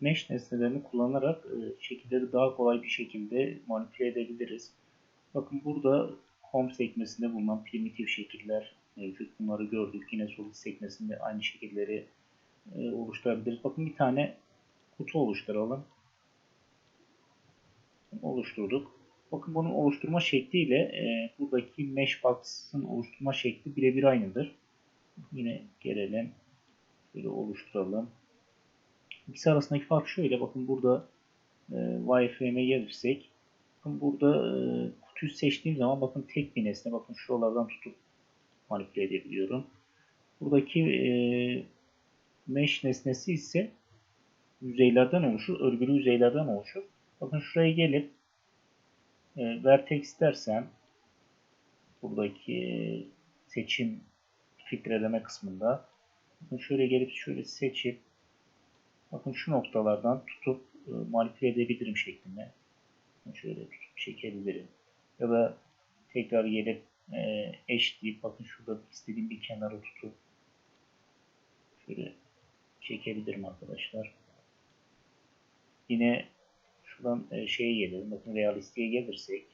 mesh nesnelerini kullanarak e, şekilleri daha kolay bir şekilde manipüle edebiliriz. Bakın burada home sekmesinde bulunan primitif şekiller mevcut. Bunları gördük. Yine solid sekmesinde aynı şekilleri e, oluşturabiliriz. Bakın bir tane kutu oluşturalım. Oluşturduk. Bakın bunun oluşturma şekliyle e, buradaki mesh box'ın oluşturma şekli birebir aynıdır. Yine gelelim. Böyle oluşturalım. İkisi arasındaki fark şöyle. Bakın burada e, wireframe'e gelirsek bakın burada e, kutuyu seçtiğim zaman bakın tek bir nesne. Bakın şuralardan tutup manipüle edebiliyorum. Buradaki e, mesh nesnesi ise yüzeylerden oluşur. Örgülü yüzeylerden oluşur. Bakın şuraya gelip e, vertex dersem buradaki seçim filtreleme kısmında bakın şöyle gelip şöyle seçip bakın şu noktalardan tutup e, manipüle edebilirim şeklinde. Şöyle tutup çekebilirim. Ya da tekrar gelip e, eş deyip bakın şurada istediğim bir kenara tutup şöyle çekebilirim arkadaşlar. Yine şuradan e, şeye gelelim. Bakın realistiğe gelirsek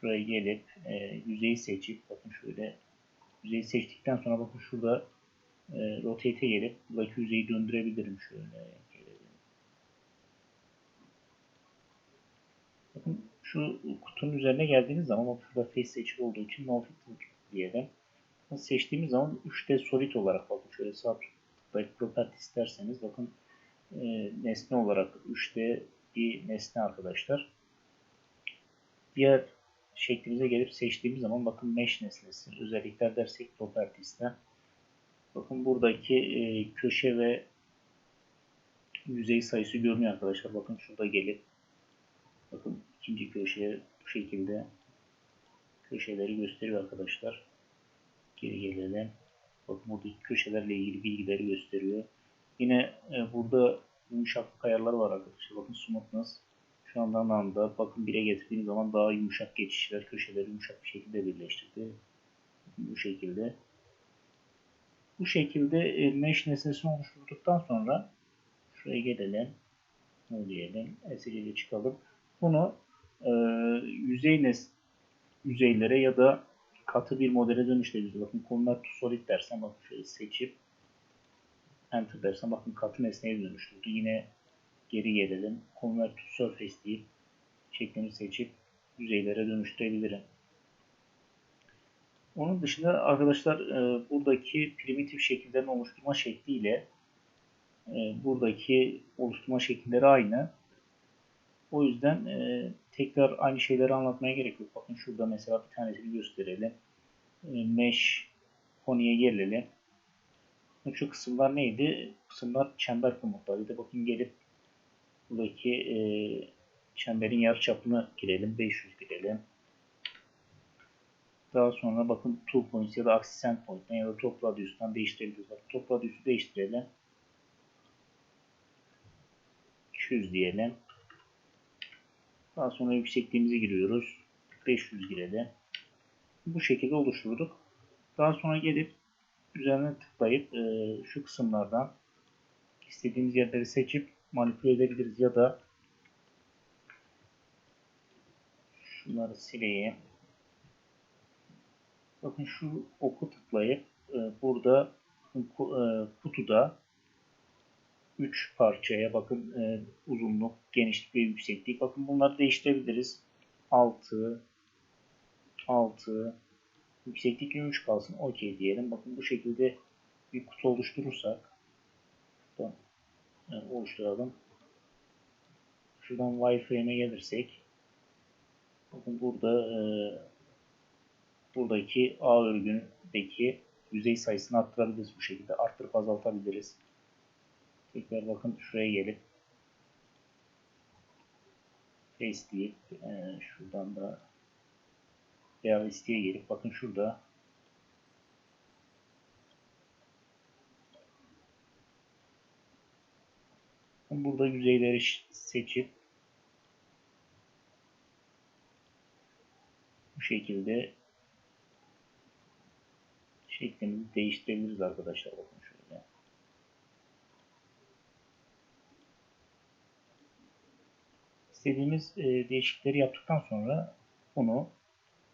şuraya gelip e, yüzeyi seçip bakın şöyle yüzeyi seçtikten sonra bakın şurada e, rotate'e gelip buradaki yüzeyi döndürebilirim şöyle. Bakın şu kutunun üzerine geldiğiniz zaman bak şurada face seçili olduğu için no fit diyelim. Seçtiğimiz zaman 3D solid olarak bakın şöyle sağ tıklayıp property isterseniz bakın e, nesne olarak 3D bir nesne arkadaşlar. Diğer şeklimize gelip seçtiğimiz zaman bakın mesh nesnesi özellikler dersek properties'ten bakın buradaki e, köşe ve yüzey sayısı görünüyor arkadaşlar. Bakın şurada gelip bakın ikinci köşeye bu şekilde köşeleri gösteriyor arkadaşlar. Geri gelelim. Bakın buradaki köşelerle ilgili bilgileri gösteriyor. Yine e, burada yumuşaklık ayarları var arkadaşlar. Bakın smoothness şu andan anda bakın 1'e getirdiğim zaman daha yumuşak geçişler, köşeleri yumuşak bir şekilde birleştirdi. Bu şekilde. Bu şekilde e, mesh nesnesini oluşturduktan sonra şuraya gelelim. Ne diyelim? SC'ye çıkalım. Bunu e, yüzey nes yüzeylere ya da katı bir modele dönüştürüyoruz. Bakın to solid dersen bakın şöyle seçip enter dersen bakın katı nesneye dönüştürdü. Yine geri gelelim. Convert to surface deyip şeklini seçip yüzeylere dönüştürebilirim. Onun dışında arkadaşlar e, buradaki primitif şekillerin oluşturma şekliyle e, buradaki oluşturma şekilleri aynı. O yüzden e, tekrar aynı şeyleri anlatmaya gerek yok. Bakın şurada mesela bir tanesini gösterelim. Mesh pony'e gelelim. Şu kısımlar neydi? Kısımlar çember komutlarıydı. Bakın gelip buradaki e, çemberin yarıçapını girelim. 500 girelim. Daha sonra bakın tool points ya da axis endpoint'ten ya da top radius'tan değiştirebiliriz. Bakın top radius'u değiştirelim. 200 diyelim. Daha sonra yüksekliğimizi giriyoruz. 500 girelim. Bu şekilde oluşturduk. Daha sonra gelip üzerine tıklayıp e, şu kısımlardan istediğimiz yerleri seçip manipüle edebiliriz ya da şunları sileyim. Bakın şu oku tıklayıp e, burada e, kutuda 3 parçaya bakın e, uzunluk, genişlik ve yükseklik. Bakın bunları değiştirebiliriz. 6 6 Yükseklik 23 kalsın. Okey diyelim. Bakın bu şekilde bir kutu oluşturursak yani oluşturalım. Şuradan wireframe'e gelirsek bakın burada e, buradaki A örgündeki yüzey sayısını arttırabiliriz bu şekilde. Arttırıp azaltabiliriz. Tekrar bakın şuraya gelip paste e, şuradan da veya gelip bakın şurada burada yüzeyleri seçip bu şekilde şeklimizi değiştirebiliriz arkadaşlar. Bakın şöyle. İstediğimiz e, değişikleri yaptıktan sonra bunu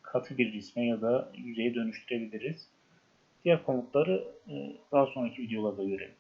katı bir cisme ya da yüzeye dönüştürebiliriz. Diğer komutları e, daha sonraki videolarda görelim.